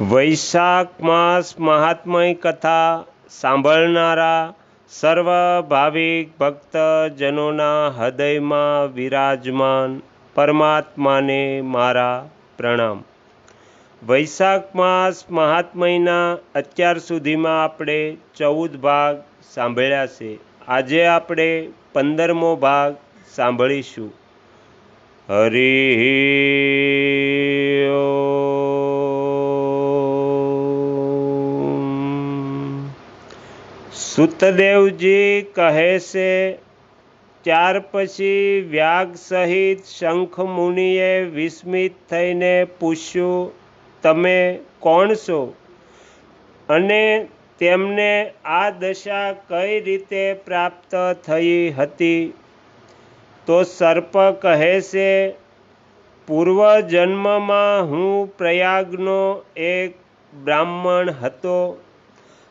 વૈશાખ માસ મહાત્મય કથા સાંભળનારા સર્વ ભાવિક ભક્તજનોના હૃદયમાં વિરાજમાન પરમાત્માને મારા પ્રણામ. વૈશાખ માસ મહાત્મયના અત્યાર સુધીમાં આપણે ચૌદ ભાગ સાંભળ્યા છે. આજે આપણે પંદરમો ભાગ સાંભળીશું. હરિ સુતદેવજી કહે છે ત્યાર પછી વ્યાગ સહિત શંખ મુનિએ વિસ્મિત થઈને પૂછ્યું, તમે કોણ છો? અને તેમને આ દશા કઈ રીતે પ્રાપ્ત થઈ હતી? તો સર્પ કહે છે, પૂર્વજન્મમાં હું પ્રયાગનો એક બ્રાહ્મણ હતો.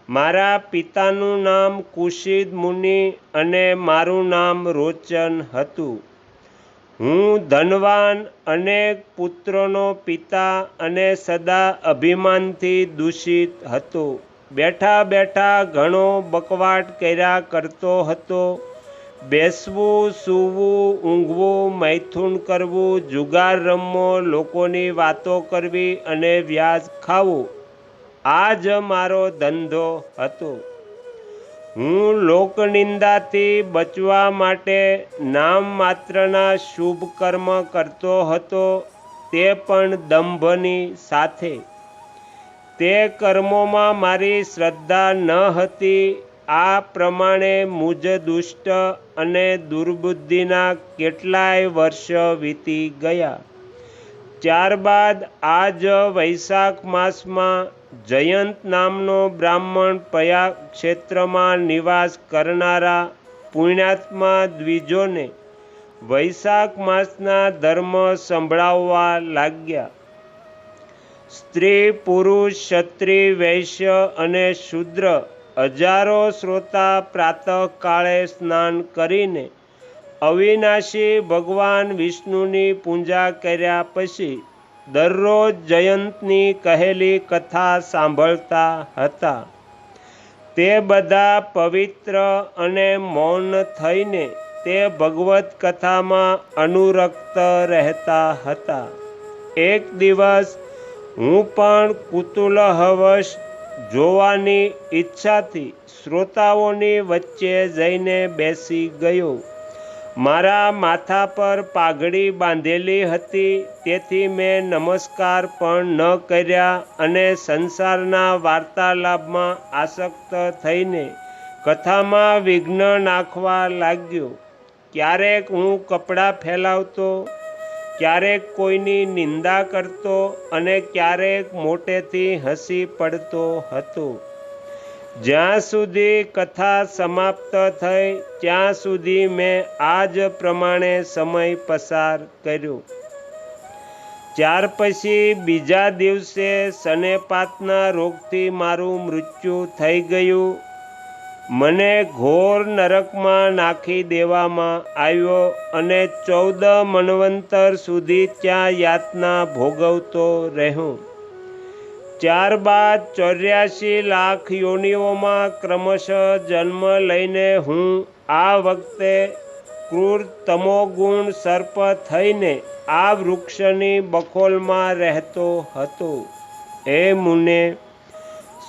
મારા પિતાનું નામ કુશિદ મુનિ અને મારું નામ રોચન હતું. હું ધનવાન અનેક પુત્રોનો પિતા અને સદા અભિમાનથી દૂષિત હતો. બેઠા બેઠા ઘણો બકવાટ કર્યા કરતો હતો. બેસવું, સૂવું, ઊંઘવું, મૈથુન કરવું, જુગાર રમવો, લોકોની વાતો કરવી અને વ્યાજ ખાવું. આ જ મારો ધંધો હતો. હું લોકનિંદાથી બચવા માટે નામ માત્રના શુભ કર્મ કરતો હતો, તે પણ દંભની સાથે. તે કર્મોમાં મારી શ્રદ્ધા ન હતી, આ પ્રમાણે મુજ દુષ્ટ અને દુર્બુદ્ધિના કેટલાય વર્ષ વીતી ગયા. ત્યારબાદ આ જ વૈશાખ માસમાં જયંત નામનો બ્રાહ્મણ પયા ક્ષેત્રમાં નિવાસ કરનારા પુણ્યાત્મા દ્વિજોને વૈશાખ માસના ધર્મ સંભળાવવા લાગ્યા. સ્ત્રી, પુરુષ, ક્ષત્રિય, વૈશ્ય અને શુદ્ર હજારો શ્રોતા પ્રાતઃકાળે સ્નાન કરીને અવિનાશી ભગવાન વિષ્ણુની પૂજા કર્યા પછી દરરોજ જયંતની કહેલી કથા સાંભળતા હતા. તે બધા પવિત્ર અને મૌન થઈને તે ભગવત કથામાં અનુરક્ત રહેતા હતા. એક દિવસ હું પણ કુતુલહવશ જોવાની ઈચ્છાથી શ્રોતાઓની વચ્ચે જઈને બેસી ગયો. મારા માથા પર પાઘડી બાંધેલી હતી, તેથી મેં નમસ્કાર પણ ન કર્યા અને સંસારના વાર્તાલાપમાં આસક્ત થઈને કથામાં વિઘ્ન નાખવા લાગ્યો. ક્યારેક હું કપડાં ફેલાવતો, ક્યારેક કોઈની નિંદા કરતો અને ક્યારેક મોટેથી હસી પડતો હતો. જ્યાં સુધી કથા સમાપ્ત થઈ, ત્યાં સુધી મેં આ જ પ્રમાણે સમય પસાર કર્યો. ત્યાર પછી બીજા દિવસે સનેપાતના રોગથી મારું મૃત્યુ થઈ ગયું. મને ઘોર નરકમાં નાખી દેવામાં આવ્યો અને ચૌદ મનવંતર સુધી ત્યાં યાતના ભોગવતો રહ્યો. ત્યારબાદ ચોર્યાસી લાખ યોનિઓમાં ક્રમશઃ જન્મ લઈને હું આ વખતે ક્રૂર તમોગુણ સર્પ થઈને આ વૃક્ષની બખોલમાં રહેતો હતો. એ મુને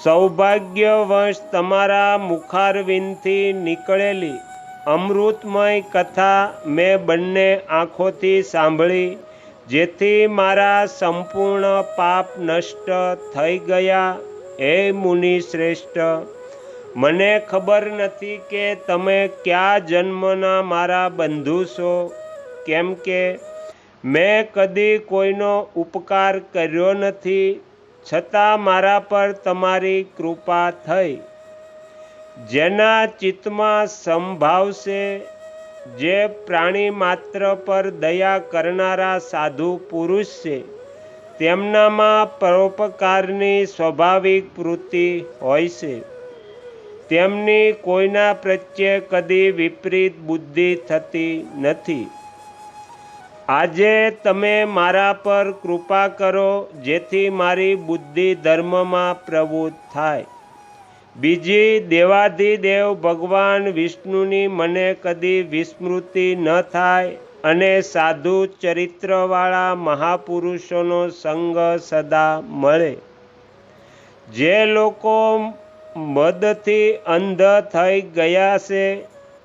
સૌભાગ્યવશ તમારા મુખારવિંદથી નીકળેલી અમૃતમય કથા મેં બંને આંખોથી સાંભળી જેથી મારા સંપૂર્ણ પાપ નષ્ટ થઈ ગયા. હે મુનિ શ્રેષ્ઠ, મને ખબર નથી કે તમે કયા જન્મના મારા બંધુ છો. કેમ કે મેં કદી કોઈનો ઉપકાર કર્યો નથી. છતાં મારા પર તમારી કૃપા થઈ. જેના ચિત્તમાં સંભાવશે જે પ્રાણી માત્ર પર દયા કરનારા સાધુ પુરુષ છે, તેમનામાં પરોપકારની સ્વાભાવિક વૃત્તિ હોય છે. તેમની કોઈના પ્રત્યે કદી વિપરીત બુદ્ધિ થતી નથી. આજે તમે મારા પર કૃપા કરો, જેથી મારી બુદ્ધિ ધર્મમાં પ્રવૃત્ત થાય. બીજી દેવાધિદેવ ભગવાન વિષ્ણુની મને કદી વિસ્મૃતિ ન થાય અને સાધુ ચરિત્રવાળા મહાપુરુષોનો સંગ સદા મળે. જે લોકો મદથી અંધ થઈ ગયા છે,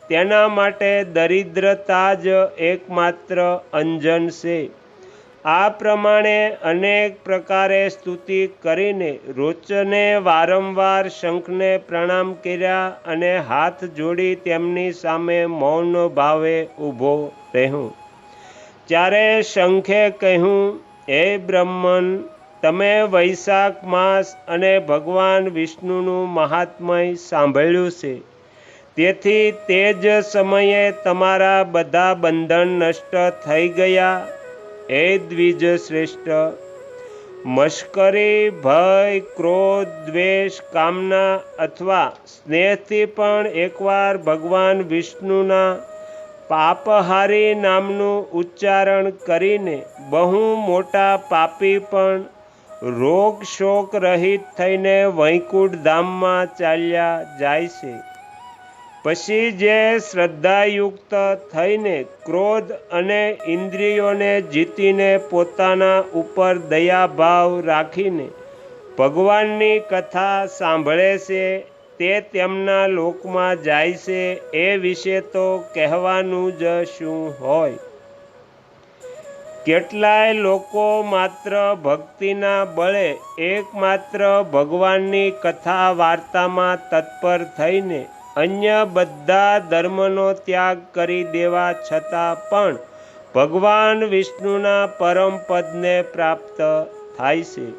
તેના માટે દરિદ્રતા જ એકમાત્ર અંજન છે. આ પ્રમાણે અનેક પ્રકારે સ્તુતિ કરીને રોચને વારંવાર શંખને પ્રણામ કર્યા અને હાથ જોડી તેમની સામે મૌન ભાવે ઊભો રહ્યું ત્યારે શંખે કહ્યું, હે બ્રહ્મન, તમે વૈશાખ માસ અને ભગવાન વિષ્ણુનું મહાત્મય સાંભળ્યું છે. તેથી તે જ સમયે તમારા બધા બંધન નષ્ટ થઈ ગયા હે દ્વિજ શ્રેષ્ઠ મશ્કરી, ભય, ક્રોધ, દ્વેષ, કામના અથવા સ્નેહથી પણ એકવાર ભગવાન વિષ્ણુના પાપહારી નામનું ઉચ્ચારણ કરીને બહુ મોટા પાપી પણ રોગ શોક રહિત થઈને વૈકુંઠ ધામમાં ચાલ્યા જાય છે. પછી જે શ્રદ્ધાયુક્ત થઈને ક્રોધ અને ઇન્દ્રિયોને જીતીને પોતાના ઉપર દયાભાવ રાખીને ભગવાનની કથા સાંભળે છે, તે તેમના લોકમાં જાય છે, એ વિશે તો કહેવાનું જ શું હોય? કેટલાય લોકો માત્ર ભક્તિના બળે એકમાત્ર ભગવાનની કથા વાર્તામાં તત્પર થઈને અન્ય બધા ધર્મનો ત્યાગ કરી દેવા છતાં પણ ભગવાન વિષ્ણુના પરમ પદને પ્રાપ્ત થાય છે.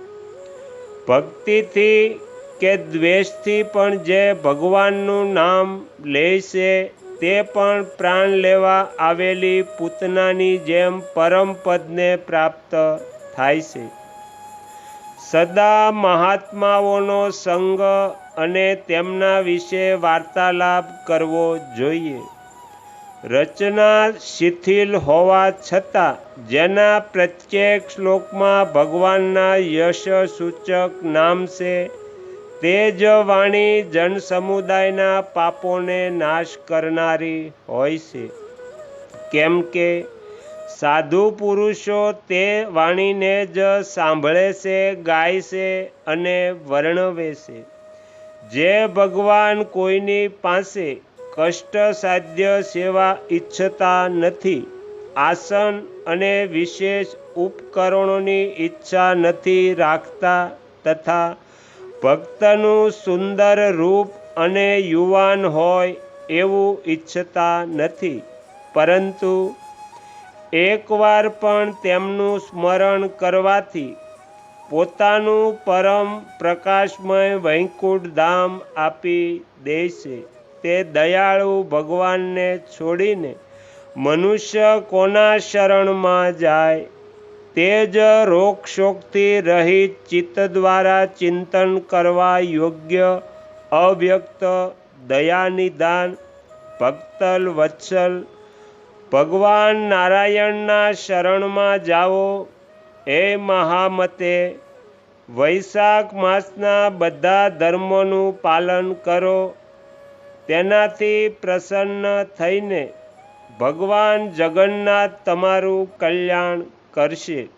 ભક્તિથી કે દ્વેષથી પણ જે ભગવાનનું નામ લે છે, તે પણ પ્રાણ લેવા આવેલી પૂતનાની જેમ પરમ પદને પ્રાપ્ત થાય છે. સદા મહાત્માઓનો સંગ અને તેમના વિશે વાર્તાલાપ કરવો જોઈએ. રચના શિથિલ હોવા છતાં, જેના પ્રત્યેક શ્લોકમાં ભગવાનના યશ સૂચક નામ છે, તે જ વાણી જનસમુદાયના પાપોને નાશ કરનારી હોય છે. કેમ કે, સાધુ પુરુષો તે વાણીને જ સાંભળે છે, ગાય છે અને વર્ણવે છે. જે ભગવાન કોઈની પાસે કષ્ટ સાધ્ય સેવા ઈચ્છતા નથી, આસન અને વિશેષ ઉપકરણોની ઈચ્છા નથી રાખતા તથા ભક્તનું સુંદર રૂપ અને યુવાન હોય એવું ઈચ્છતા નથી. પરંતુ એકવાર પણ તેમનું સ્મરણ કરવાથી પોતાનું પરમ પ્રકાશમય વૈકુંઠ ધામ આપી દેશે તે દયાળુ ભગવાનને છોડીને મનુષ્ય કોના શરણમાં જાય? તે જ રોગશોકથી રહિત ચિત્ત દ્વારા ચિંતન કરવા યોગ્ય અવ્યક્ત દયાનિદાન, ભક્તલ વત્સલ, ભગવાન નારાયણના શરણમાં જાઓ. એ મહામતે વૈશાખ માસના બધા ધર્મોનું પાલન કરો. તેનાથી પ્રસન્ન થઈને ભગવાન જગન્નાથ તમારું કલ્યાણ કરશે.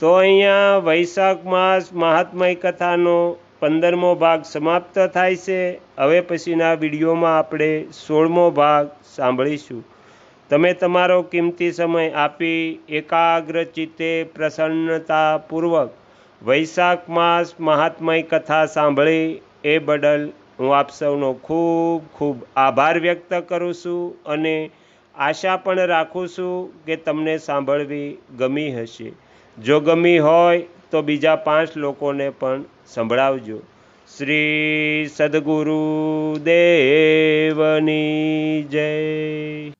તો અહીંયા વૈશાખ માસ મહાત્મય કથાનો પંદરમો ભાગ સમાપ્ત થાય છે. હવે પછીના વિડીયોમાં આપણે સોળમો ભાગ સાંભળીશું. તમે તમારો કિંમતી સમય આપી એકાગ્ર ચિત્તે પ્રસન્નતાપૂર્વક વૈશાખ માસ મહાત્મય કથા સાંભળી એ બદલ હું આપ સૌનો ખૂબ ખૂબ આભાર વ્યક્ત કરું છું અને આશા પણ રાખું છું કે તમને સાંભળવી ગમી હશે. જો ગમી હોય તો બીજા પાંચ લોકોને પણ સંભળાવજો. શ્રી સદગુરુ દેવની જય.